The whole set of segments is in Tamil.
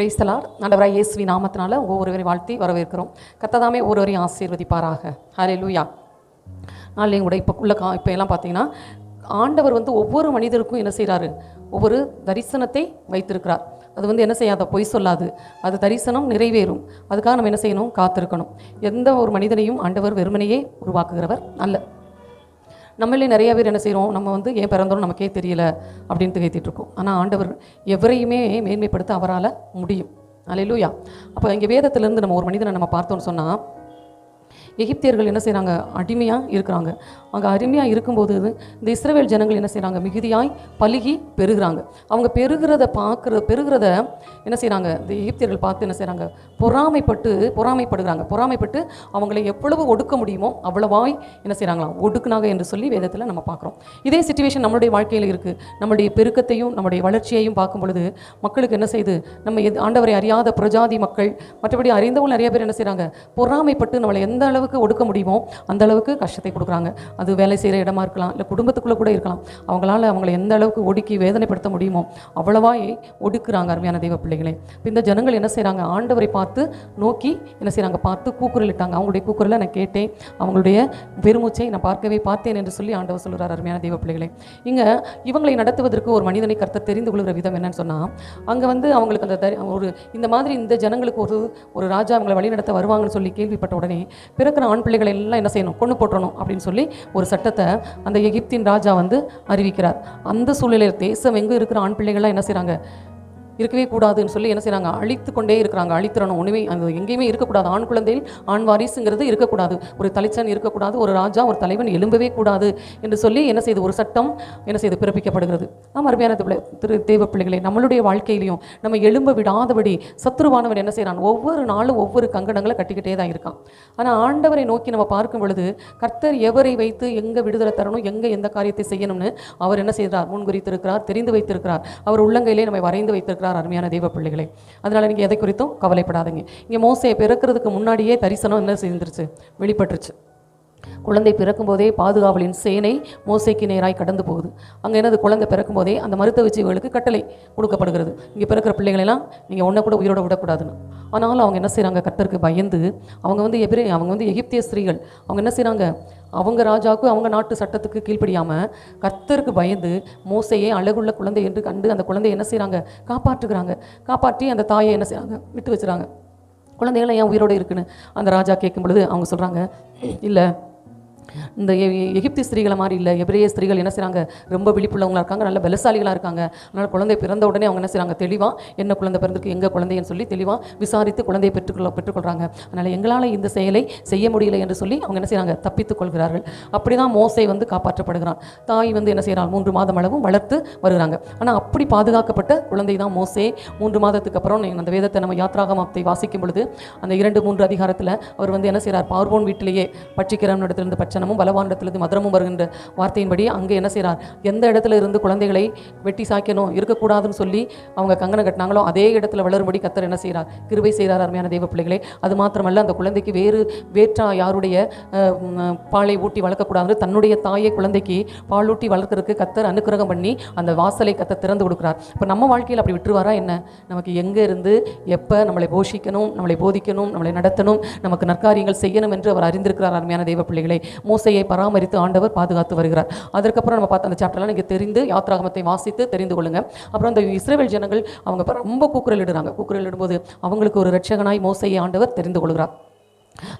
பிரைஸ்தலார் ஆண்டவராய் இயேசுவி நாமத்தினால ஒவ்வொருவரை வாழ்த்தி வரவேற்கிறோம். கத்ததாமே ஒருவரையும் ஆசீர்வதிப்பாராக. ஹரே லூயா நாளையும் கூட இப்போ உள்ள கா இப்போ எல்லாம் பார்த்தீங்கன்னா ஆண்டவர் வந்து ஒவ்வொரு மனிதருக்கும் என்ன செய்கிறாரு ஒவ்வொரு தரிசனத்தை வைத்திருக்கிறார். அது வந்து என்ன செய்யாத? பொய் சொல்லாது. அது தரிசனம் நிறைவேறும். அதுக்காக நம்ம என்ன செய்யணும்? காத்திருக்கணும். எந்த ஒரு மனிதனையும் ஆண்டவர் வெறுமனையே உருவாக்குகிறவர் அல்ல. நம்மளே நிறைய பேர் என்ன செய்கிறோம் நம்ம வந்து ஏன் பிறந்தோம் நமக்கே தெரியல அப்படின்னு திகைத்திட்ருக்கோம் ஆனால் ஆண்டவர் எவரையுமே மேன்மைப்படுத்த அவரால் முடியும். அலையிலூயா அப்போ இங்கே வேதத்திலேருந்து நம்ம ஒரு மனிதனை நம்ம பார்த்தோம்னு சொன்னால் எகிப்தியர்கள் என்ன செய்கிறாங்க அடிமையாக இருக்கிறாங்க. அங்கே அருமையாக இருக்கும்போது இந்த இஸ்ரவேல் ஜனங்கள் என்ன செய்கிறாங்க மிகுதியாய் பழுகி பெருகிறாங்க. அவங்க பெருகிறத பார்க்குற பெருகிறத என்ன செய்கிறாங்க இந்த எகிப்தியர்கள் பார்த்து என்ன செய்கிறாங்க பொறாமைப்பட்டு பொறாமைப்படுகிறாங்க. பொறாமைப்பட்டு அவங்களை எவ்வளவு ஒடுக்க முடியுமோ அவ்வளவாய் என்ன செய்கிறாங்களாம் ஒடுக்குனாங்க என்று சொல்லி வேதத்தில் நம்ம பார்க்குறோம். இதே சுச்சுவேஷன் நம்மளுடைய வாழ்க்கையில் இருக்குது நம்முடைய பெருக்கத்தையும் நம்முடைய வளர்ச்சியையும் பார்க்கும் பொழுது மக்களுக்கு என்ன செய்யுது நம்ம எது ஆண்டவரை அறியாத பிரஜாதி மக்கள் மற்றபடி அறிந்தவங்க நிறைய பேர் என்ன செய்கிறாங்க பொறாமைப்பட்டு நம்மளை எந்த அளவுக்கு ஒடுக்க முடியுமோ அந்த அளவுக்கு கஷ்டத்தை கொடுக்குறாங்க. அது வேலை செய்கிற இடமா இருக்கலாம் இல்லை குடும்பத்துக்குள்ளே கூட இருக்கலாம். அவங்களால அவங்களை எந்த அளவுக்கு ஒடுக்கி வேதனைப்படுத்த முடியுமோ அவ்வளவா ஒடுக்குறாங்க அருமையான தெய்வ பிள்ளைகளே. இந்த ஜனங்கள் என்ன செய்கிறாங்க ஆண்டவரை பார்த்து நோக்கி என்ன செய்கிறாங்க பார்த்து கூக்குரலிட்டாங்க. அவங்களுடைய கூக்குரலை நான் கேட்டேன். அவங்களுடைய பெருமூச்சை நான் பார்க்கவே பார்த்தேன் என்று சொல்லி ஆண்டவர் சொல்கிறார் அருமையான தெய்வ பிள்ளைகளே. இங்கே இவங்களை நடத்துவதற்கு ஒரு மனிதனை கருத்தை தெரிந்து கொள்கிற விதம் என்னன்னு சொன்னால் அங்கே வந்து அவங்களுக்கு அந்த ஒரு இந்த மாதிரி இந்த ஜனங்களுக்கு ஒரு ஒரு ராஜா அவங்களை வழிநடத்த வருவாங்கன்னு சொல்லி கேள்விப்பட்ட உடனே பிறக்கிற ஆண் பிள்ளைகளை எல்லாம் என்ன செய்யணும்? கொண்டு போட்டணும் அப்படின்னு சொல்லி ஒரு சட்டத்தை அந்த எகிப்தின் ராஜா வந்து அறிவிக்கிறார். அந்த சூழ்நிலையில் தேசம் எங்கே இருக்கிற ஆண் பிள்ளைகள்லாம் என்ன செய்கிறாங்க இருக்கவே கூடாதுன்னு சொல்லி என்ன செய்கிறாங்க அழித்து கொண்டே இருக்கிறாங்க. அழித்திறணும் ஒன்றுமே அந்த எங்கேயுமே இருக்கக்கூடாது. ஆண் குழந்தையில் ஆண் வாரிசுங்கிறது இருக்கக்கூடாது. ஒரு தலைச்சன் இருக்கக்கூடாது. ஒரு ராஜா ஒரு தலைவன் எழும்பவே கூடாது என்று சொல்லி என்ன செய்து ஒரு சட்டம் என்ன செய்து பிறப்பிக்கப்படுகிறது. நாம் அருமையான பிள்ளை- திரு தேவ பிள்ளைகளே நம்மளுடைய வாழ்க்கையிலையும் நம்ம எழும்ப விடாதபடி சத்துருவானவன் என்ன செய்கிறான் ஒவ்வொரு நாளும் ஒவ்வொரு கங்கணங்களை கட்டிக்கிட்டே தான் இருக்கான். ஆனால் ஆண்டவரை நோக்கி நம்ம பார்க்கும் பொழுது கர்த்தர் எவரை வைத்து எங்கே விடுதலை தரணும் எங்கே எந்த காரியத்தை செய்யணும்னு அவர் என்ன செய்கிறார்? முன்குறித்திருக்கிறார் தெரிந்து வைத்திருக்கிறார். அவர் உள்ளங்கையிலே நம்மை வரைந்து வைத்திருக்கிறார். அருமையான தெய்வ பிள்ளைகளை. அதனால் நீங்கள் எதை குறித்தும் கவலைப்படாதீங்க. இங்கே மோசையை பிறக்கிறதுக்கு முன்னாடியே தரிசனம் என்ன செய்திருச்சு வெளிப்பட்டுருச்சு. குழந்தை பிறக்கும்போதே பாதுகாவலின் சேனை மோசைக்கு நேராய் கடந்து போகுது. அங்கே என்னது? குழந்தை பிறக்கும்போதே அந்த மருத்துவ வச்சிகளுக்கு கட்டளை கொடுக்கப்படுகிறது. இங்கே பிறக்கிற பிள்ளைகளெல்லாம் நீங்கள் ஒன்றை கூட உயிரோட விடக்கூடாதுன்னு. ஆனாலும் அவங்க என்ன செய்கிறாங்க கர்த்தருக்கு பயந்து அவங்க வந்து எபிரே அவங்க வந்து எகிப்திய ஸ்திரீகள். அவங்க என்ன செய்கிறாங்க அவங்க ராஜாவுக்கு அவங்க நாட்டு சட்டத்துக்கு கீழ்ப்படியாமல் கர்த்தருக்கு பயந்து மோசையே அழகுள்ள குழந்தை என்று கண்டு அந்த குழந்தையை என்ன செய்கிறாங்க காப்பாற்றுகிறாங்க. காப்பாற்றி அந்த தாயை என்ன செய்கிறாங்க விட்டு வச்சுறாங்க. குழந்தைகளை ஏன் உயிரோடு இருக்குன்னு அந்த ராஜா கேட்கும் பொழுது அவங்க சொல்கிறாங்க இல்லை இந்த எகிப்தி ஸ்திரீகளை மாதிரி இல்லை எபிரேய ஸ்திரீகள் என்ன செய்கிறாங்க ரொம்ப விழிப்புள்ளவங்களா இருக்காங்க நல்ல பலசாலிகளாக இருக்காங்க. அதனால் குழந்தை பிறந்த உடனே அவங்க என்ன செய்கிறாங்க தெளிவாக என்ன குழந்தை பிறந்திருக்கு எங்கள் குழந்தைன்னு சொல்லி தெளிவாக விசாரித்து குழந்தையை பெற்றுக்கொள்ள பெற்றுக்கொள்கிறாங்க அதனால் எங்களால் இந்த செயலை செய்ய முடியல என்று சொல்லி அவங்க என்ன செய்கிறாங்க தப்பித்துக் கொள்கிறார்கள். அப்படி தான் மோசை வந்து காப்பாற்றப்படுகிறான். தாய் வந்து என்ன செய்கிறாள் மூன்று மாதம் அளவும் வளர்த்து வருகிறாங்க. ஆனால் அப்படி பாதுகாக்கப்பட்ட குழந்தை தான் மோசே. மூன்று மாதத்துக்கு அப்புறம் அந்த வேதத்தை நம்ம யாத்ராகமத்தை வாசிக்கும் பொழுது அந்த இரண்டு மூன்று அதிகாரத்தில் அவர் வந்து என்ன செய்கிறார் பார்வோன் வீட்டிலேயே பட்சிக்கிறவன் பச்சை பட்சணமும் பலவானிடத்திலிருந்து மதுரமும் வருகின்ற வார்த்தையின்படி அங்கே என்ன செய்கிறார்? எந்த இடத்துல இருந்து குழந்தைகளை வெட்டி சாய்க்கணும் இருக்கக்கூடாதுன்னு சொல்லி அவங்க கங்கணம் கட்டினாங்களோ அதே இடத்துல வளரும்படி கத்தர் என்ன செய்கிறார்? கிருவை செய்கிறார் அருமையான தெய்வ பிள்ளைகளே. அது மாத்திரமல்ல அந்த குழந்தைக்கு வேறு வேற்றா யாருடைய பாலை ஊட்டி வளர்க்கக்கூடாது தன்னுடைய தாயை குழந்தைக்கு பாலூட்டி வளர்க்கறதுக்கு கத்தர் அனுக்கிரகம் பண்ணி அந்த வாசலை கத்தர் திறந்து கொடுக்குறார். இப்போ நம்ம வாழ்க்கையில் அப்படி விட்டுருவாரா என்ன? நமக்கு எங்கே இருந்து எப்போ நம்மளை போஷிக்கணும் நம்மளை போதிக்கணும் நம்மளை நடத்தணும் நமக்கு நற்காரியங்கள் செய்யணும் என்று அவர் அறிந்திருக்கிறார் அருமையான தெய்வ பிள்ளைகளை. மோசையை பராமரித்து ஆண்டவர் பாதுகாத்து வருகிறார். அதற்கப்புறம் நம்ம பார்த்த அந்த சாப்டர்லாம் நீங்கள் தெரிந்து யாத்ராகமத்தை வாசித்து தெரிந்து கொள்ளுங்க. அப்புறம் அந்த இஸ்ரேல் ஜனங்கள் அவங்க ரொம்ப கூக்குரல் இடுறாங்க. கூக்குரல் இடும்போது அவங்களுக்கு ஒரு ரட்சகனாய் மோசையை ஆண்டவர் தெரிந்து கொள்கிறார்.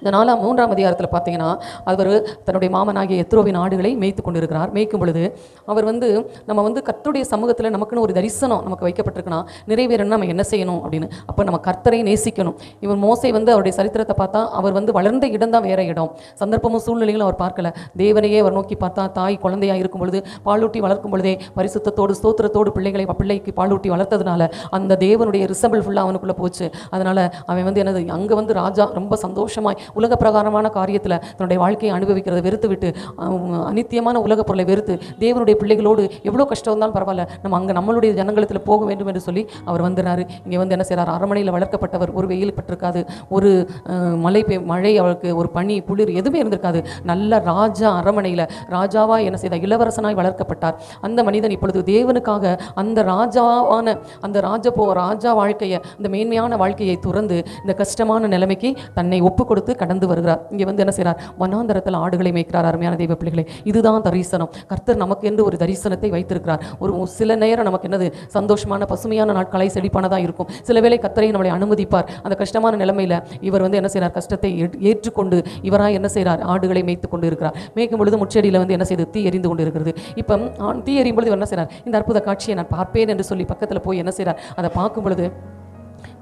இந்த நாலாம் மூன்றாம் அதிகாரத்தில் பார்த்தீங்கன்னா அவர் தன்னுடைய மாமனாகிய எத்ரோவின் ஆடுகளை மேய்த்து கொண்டிருக்கிறார். மேய்க்கும் பொழுது அவர் வந்து நம்ம வந்து கர்த்தருடைய சமூகத்தில் நமக்குன்னு ஒரு தரிசனம் நமக்கு வைக்கப்பட்டிருக்குன்னா நிறைவேறணும் நம்ம என்ன செய்யணும் அப்படின்னு. அப்போ நம்ம கர்த்தரை நேசிக்கணும். இவர் மோசை வந்து அவருடைய சரித்திரத்தை பார்த்தா அவர் வந்து வளர்ந்த இடம் தான் வேற இடம். சந்தர்ப்பமும் சூழ்நிலைகளும் அவர் பார்க்கல. தேவனையே அவர் நோக்கி பார்த்தா தாய் குழந்தையா இருக்கும் பொழுது பாலூட்டி வளர்க்கும் பொழுதே பரிசுத்தத்தோடு ஸ்தோத்திரத்தோடு பிள்ளைகளை பிள்ளைக்கு பாலூட்டி வளர்த்ததுனால அந்த தேவனுடைய ரிசபிள் ஃபுல்லாக அவனுக்குள்ளே போச்சு. அதனால் அவன் வந்து என்னது அங்கே வந்து ராஜா ரொம்ப சந்தோஷமாக விதமாய் உலக பிரகாரமான காரியத்தில் தன்னுடைய வாழ்க்கையை அனுபவிக்கிறத வெறுத்து விட்டு அநித்தியமான உலக பொருளை வெறுத்து தேவனுடைய பிள்ளைகளோடு எவ்வளோ கஷ்டம் இருந்தாலும் பரவாயில்ல நம்ம அங்கே நம்மளுடைய ஜனங்களத்தில் போக வேண்டும் என்று சொல்லி அவர் வந்துடுறாரு இங்கே வந்து என்ன செய்கிறார் அரமனையில் வளர்க்கப்பட்டவர் ஒரு வெயில் பட்டிருக்காது ஒரு மழை பெய் மழை அவளுக்கு ஒரு பனி குளிர் எதுவுமே இருந்திருக்காது. நல்ல ராஜா அரமனையில் ராஜாவாக என்ன செய்தார்? இளவரசனாய் வளர்க்கப்பட்டார். அந்த மனிதன் இப்பொழுது தேவனுக்காக அந்த ராஜாவான அந்த ராஜ போ ராஜா வாழ்க்கையை இந்த மேன்மையான வாழ்க்கையை துறந்து இந்த கஷ்டமான நிலைமைக்கு தன்னை ஒப்பு கொடுத்து கடந்து வருகிறார். இங்கே வந்து என்ன செய்கிறார்? வனாந்தரத்தில் ஆடுகளை மேய்க்கிறார் அருமையான தெய்வ பிள்ளைகளை. இதுதான் தரிசனம். கர்த்தர் நமக்கு என்று ஒரு தரிசனத்தை வைத்திருக்கிறார். ஒரு சில நேரம் நமக்கு என்னது? சந்தோஷமான பசுமையான நாட்களை செழிப்பானதாக இருக்கும். சில வேளை கர்த்தரை நம்மளை அனுமதிப்பார். அந்த கஷ்டமான நிலைமையில் இவர் வந்து என்ன செய்கிறார்? கஷ்டத்தை ஏற்றுக்கொண்டு இவராக என்ன செய்கிறார்? ஆடுகளை மேய்த்து கொண்டு இருக்கிறார் மேய்க்கும் பொழுது முச்செடியில் வந்து என்ன செய்து? தீ எரிந்து கொண்டு இருக்கிறது இப்போ ஆண் தீ எரியும் பொழுது என்ன செய்கிறார்? இந்த அற்புத காட்சியை நான் பார்ப்பேன் என்று சொல்லி பக்கத்தில் போய் என்ன செய்கிறார்? அதை பார்க்கும் பொழுது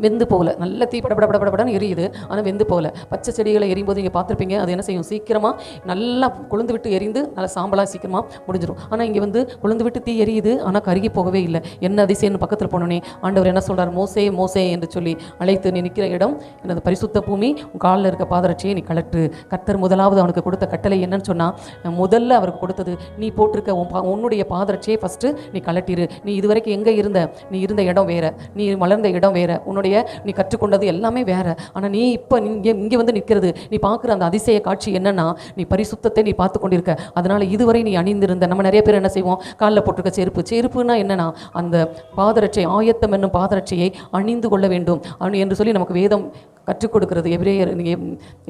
வெந்து போகல. நல்ல தீ பட பட பட எரியுது. ஆனால் வெந்து போகல. பச்சை செடிகளை எரியும் போது நீங்கள் பார்த்துருப்பீங்க. அது என்ன செய்யும்? சீக்கிரமாக நல்லா கொழுந்து விட்டு எரிந்து நல்லா சாம்பலாக சீக்கிரமாக முடிஞ்சிடும் ஆனால் இங்கே வந்து கொழுந்து விட்டு தீ எரியுது. ஆனால் கருகி போகவே இல்லை. என்ன அதிசயம்னு பக்கத்தில் போனோன்னே ஆண்டவர் என்ன சொல்கிறார் மோசே மோசே என்று சொல்லி அழைத்து நீ நிற்கிற இடம் எனது பரிசுத்த பூமி உன் காலில் இருக்க பாதரட்சியை நீ கலட்டு கர்த்தர் முதலாவது அவனுக்கு கொடுத்த கட்டளை என்னன்னு சொன்னால் முதல்ல அவருக்கு கொடுத்தது நீ போட்டிருக்க உன் பா உன்னுடைய பாதரட்சியை ஃபஸ்ட்டு நீ கலட்டிரு நீ இதுவரைக்கும் எங்கே இருந்த? நீ இருந்த இடம் வேற. நீ வளர்ந்த இடம் வேற. உன்னுடைய நீ கற்றுக்கொண்டது எல்லாமே வேற. ஆனால் நீ இப்போ இங்கே இங்கே வந்து நிற்கிறது நீ பார்க்குற அந்த அதிசய காட்சி என்னன்னா நீ பரிசுத்தத்தை நீ பார்த்து கொண்டிருக்க அதனால் இதுவரை நீ அணிந்திருந்த நம்ம நிறைய பேர் என்ன செய்வோம்? காலில் போட்டிருக்க செருப்பு. செருப்புனா என்னன்னா அந்த பாதரட்சை ஆயத்தம் என்னும் பாதரட்சையை அணிந்து கொள்ள வேண்டும். அணி- என்று சொல்லி நமக்கு வேதம் கற்றுக் கொடுக்கிறது எபிரேயர் நீங்கள்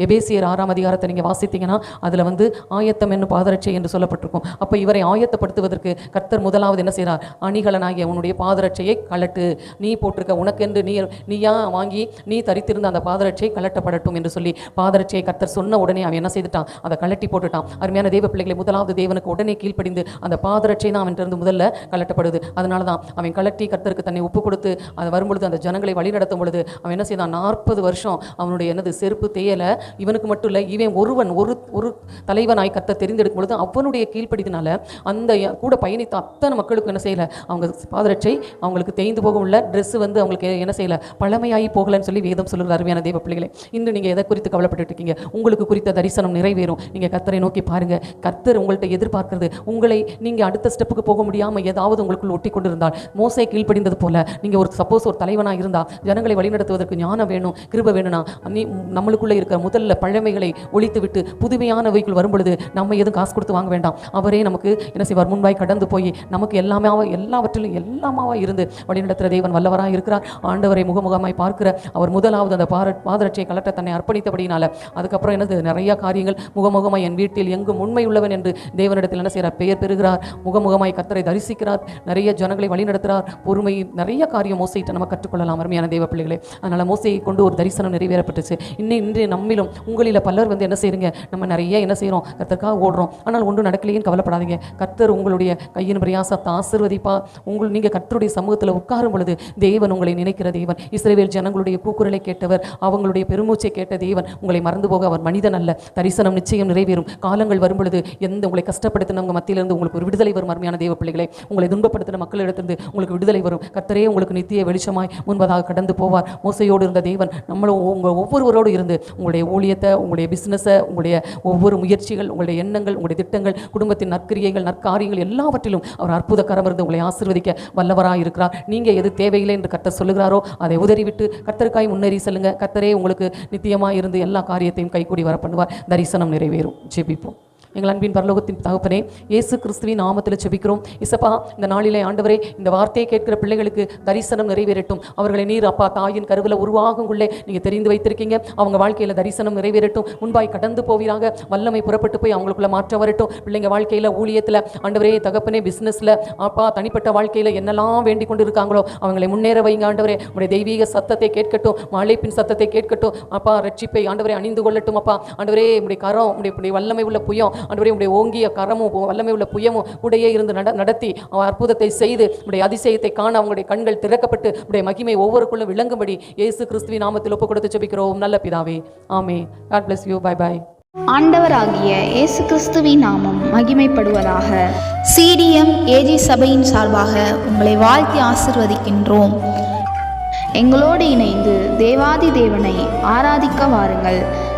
எபேசியர் ஆறாம் அதிகாரத்தை நீங்கள் வாசித்தீங்கன்னா அதில் வந்து ஆயத்தம் என்னும் பாதரட்சை என்று சொல்லப்பட்டிருக்கும். அப்போ இவரை ஆயத்தப்படுத்துவதற்கு கர்த்தர் முதலாவது என்ன செய்கிறார் அணிகலனாகிய உன்னுடைய பாதரட்சையை கலட்டு நீ போட்டிருக்க உனக்கென்று நீ நீயா வாங்கி நீ தரித்திருந்த அந்த பாதரட்சை கலட்டப்படட்டும் என்று சொல்லி பாதரட்சியை கர்த்தர் சொன்ன உடனே அவன் என்ன செய்துட்டான்? அதை கலட்டி போட்டுட்டான். அருமையான தெய்வ பிள்ளைகளை முதலாவது தேவனுக்கு உடனே கீழ்ப்படிந்து அந்த பாதரட்சை தான் அவன்கிட்ட முதல்ல கலட்டப்படுது அதனால தான் அவன் கலட்டி கர்த்தருக்கு தன்னை ஒப்பு கொடுத்து அது வரும்பொழுது அந்த ஜனங்களை வழிநடத்தும் பொழுது அவன் என்ன செய்தான்? நாற்பது வருஷம் அவனுடைய என்னது செருப்பு தேயலை. இவனுக்கு மட்டும் இல்லை இவன் ஒருவன் ஒரு ஒரு தலைவனாய் கத்த தெரிந்தெடுக்கும் பொழுது அவனுடைய கீழ்ப்படிதனால அந்த கூட பயணித்த அத்தனை மக்களுக்கும் என்ன செய்யலை? அவங்க பாதரட்சை அவங்களுக்கு தேய்ந்து போக உள்ள ட்ரெஸ் வந்து அவங்களுக்கு என்ன செய்யலை? பழமையாகி போகலன்னு சொல்லி வேதம் சொல்லுற அருமையான தெய்வ பிள்ளைகளை இன்று நீங்கள் எதை குறித்து கவலைப்பட்டுட்டு இருக்கீங்க? உங்களுக்கு குறித்த தரிசனம் நிறைவேறும். நீங்கள் கத்தரை நோக்கி பாருங்க. கத்தர் உங்கள்கிட்ட எதிர்பார்க்கிறது. உங்களை நீங்கள் அடுத்த ஸ்டெப்புக்கு போக முடியாமல் ஏதாவது உங்களுக்குள் ஒட்டி கொண்டிருந்தால் மோசை கீழ்ப்படிந்தது போல நீங்கள் ஒரு சப்போஸ் ஒரு தலைவனாக இருந்தால் ஜனங்களை வழிநடத்துவதற்கு ஞானம் வேணும் கிருப வேணும்னா நம்மளுக்குள்ளே இருக்கிற முதல்ல பழமைகளை ஒழித்துவிட்டு புதுமையானவைக்குள் வரும்பொழுது நம்ம எதுவும் காசு கொடுத்து வாங்க வேண்டாம். அவரே நமக்கு என்ன செய்வார்? முன்பாய் கடந்து போய் நமக்கு எல்லாமே எல்லாவற்றிலும் எல்லாமாவா இருந்து வழிநடத்துகிற தேவன் வல்லவராக இருக்கிறார். ஆண்டவரை முகமுகமாய் பார்க்கிற அவர் முதலாவது அந்த பார பாதரட்சியை கலட்ட தன்னை அர்ப்பணித்தபடினால அதுக்கப்புறம் என்னது? நிறைய காரியங்கள் முகமுகமாய் என் வீட்டில் எங்கும் உண்மை உள்ளவன் என்று தேவனிடத்தில் என்ன செய்கிறார்? பெயர் பெறுகிறார். முகமுகமாய் கத்தரை தரிசிக்கிறார். நிறைய ஜனங்களை வழிநடத்துகிறார். பொறுமை நிறைய காரியம் மோசையிட்ட நம்ம கற்றுக்கொள்ளலாம் அருமையான தேவ பிள்ளைகளே. அதனால் மோசையை கொண்டு ஒரு தரிசனம் நிறைவேறப்பட்டுச்சு. இன்னும் இன்றைய நம்மிலும் உங்களில் பலர் வந்து என்ன செய்யுங்க நம்ம நிறைய என்ன செய்கிறோம் கர்த்தருக்காக ஓடுறோம். ஆனால் ஒன்றும் நடக்கலையும் கவலைப்படாதீங்க. கர்த்தர் உங்களுடைய கையின் பிரயாசத்தை ஆசீர்வதிப்பா. உங்கள் நீங்கள் கர்த்தருடைய சமூகத்தில் உட்காரும் பொழுது தேவன் உங்களை நினைக்கிற தேவன். இஸ்ரேவேல் ஜனங்களுடைய கூக்குரலை கேட்டவர் அவங்களுடைய பெருமூச்சை கேட்ட தேவன் உங்களை மறந்து போக அவர் மனிதன் அல்ல. தரிசனம் நிச்சயம் நிறைவேறும். காலங்கள் வரும் பொழுது எந்த உங்களை கஷ்டப்படுத்தினவங்க மத்தியிலிருந்து உங்களுக்கு ஒரு விடுதலை வரும் அருமையான தேவ பிள்ளைகளை. உங்களை துன்பப்படுத்தின மக்களிடத்திலிருந்து உங்களுக்கு விடுதலை வரும். கர்த்தரே உங்களுக்கு நித்திய வெளிச்சமாய் முன்பதாக கடந்து போவார். மோசையோடு இருந்த தேவன் நம்மளும் உங்கள் ஒவ்வொருவரோடு இருந்து உங்களுடைய ஊழியத்தை உங்களுடைய பிஸ்னஸை உங்களுடைய ஒவ்வொரு முயற்சிகள் உங்களுடைய எண்ணங்கள் உங்களுடைய திட்டங்கள் குடும்பத்தின் நற்கிரியைகள் நற்காரியங்கள் எல்லாவற்றிலும் அவர் அற்புத கரம் இருந்து உங்களை ஆசிர்வதிக்க வல்லவராக இருக்கிறார். நீங்கள் எது தேவையில்லை என்று கர்த்தர் சொல்லுகிறாரோ அதை உதறிவிட்டு கர்த்தருக்காய் முன்னேறி செல்லுங்கள் கர்த்தரே உங்களுக்கு நித்தியமாக இருந்து எல்லா காரியத்தையும் கைக்கூடி வர பண்ணுவார் தரிசனம் நிறைவேறும். ஜெபிப்போம். எங்கள் அன்பின் பரலோகத்தின் தகப்பனே இயேசு கிறிஸ்துவின் நாமத்தில் செபிக்கிறோம் இசப்பா இந்த நாளிலே ஆண்டவரே இந்த வார்த்தையை கேட்கிற பிள்ளைகளுக்கு தரிசனம் நிறைவேறட்டும். அவர்களை நீர் அப்பா தாயின் கருவில் உருவாகும் உள்ளே நீங்கள் தெரிந்து வைத்திருக்கீங்க. அவங்க வாழ்க்கையில் தரிசனம் நிறைவேறட்டும். முன்பாய் கடந்து போவீராக. வல்லமை புறப்பட்டு போய் அவங்களுக்குள்ள மாற்றம் வரட்டும். பிள்ளைங்க வாழ்க்கையில் ஊழியத்தில் ஆண்டவரே தகப்பனே பிஸ்னஸில் அப்பா தனிப்பட்ட வாழ்க்கையில் என்னெல்லாம் வேண்டிக் கொண்டு இருக்காங்களோ அவங்களை முன்னேற வைங்க ஆண்டவரே. உடைய தெய்வீக சத்தத்தை கேட்கட்டும். மழைப்பின் சத்தத்தை கேட்கட்டும். அப்பா ரட்சிப்பை ஆண்டவரே அணிந்து கொள்ளட்டும் அப்பா. ஆண்டவரே உடைய கரம் உடைய வல்லமை உள்ள புயம் ஆண்டவரே உடைய ஓங்கிய கரமும் வல்லமை உள்ள புயமும் உடையே இருந்து நட நடத்தி அற்புதத்தை செய்து உடைய அதிசயத்தை காண அவங்களுடைய கண்கள் திறக்கப்பட்டு உடைய மகிமை ஒவ்வொருக்குள்ளும் விளங்கும்படி இயேசு கிறிஸ்துவின் நாமத்தில் ஒப்பு கொடுத்து ஜெபிக்கிறோம். நல்ல பிதாவே. Amen God bless you bye bye ஆண்டவராகிய இயேசு கிறிஸ்துவின் நாமம் மகிமைப்படுவதாக. சிடிஎம் ஏஜி சபையின் சார்பாக உங்களை வாழ்த்தி ஆசிர்வதிக்கின்றோம். எங்களோடு இணைந்து தேவாதி தேவனை ஆராதிக்க வாருங்கள்.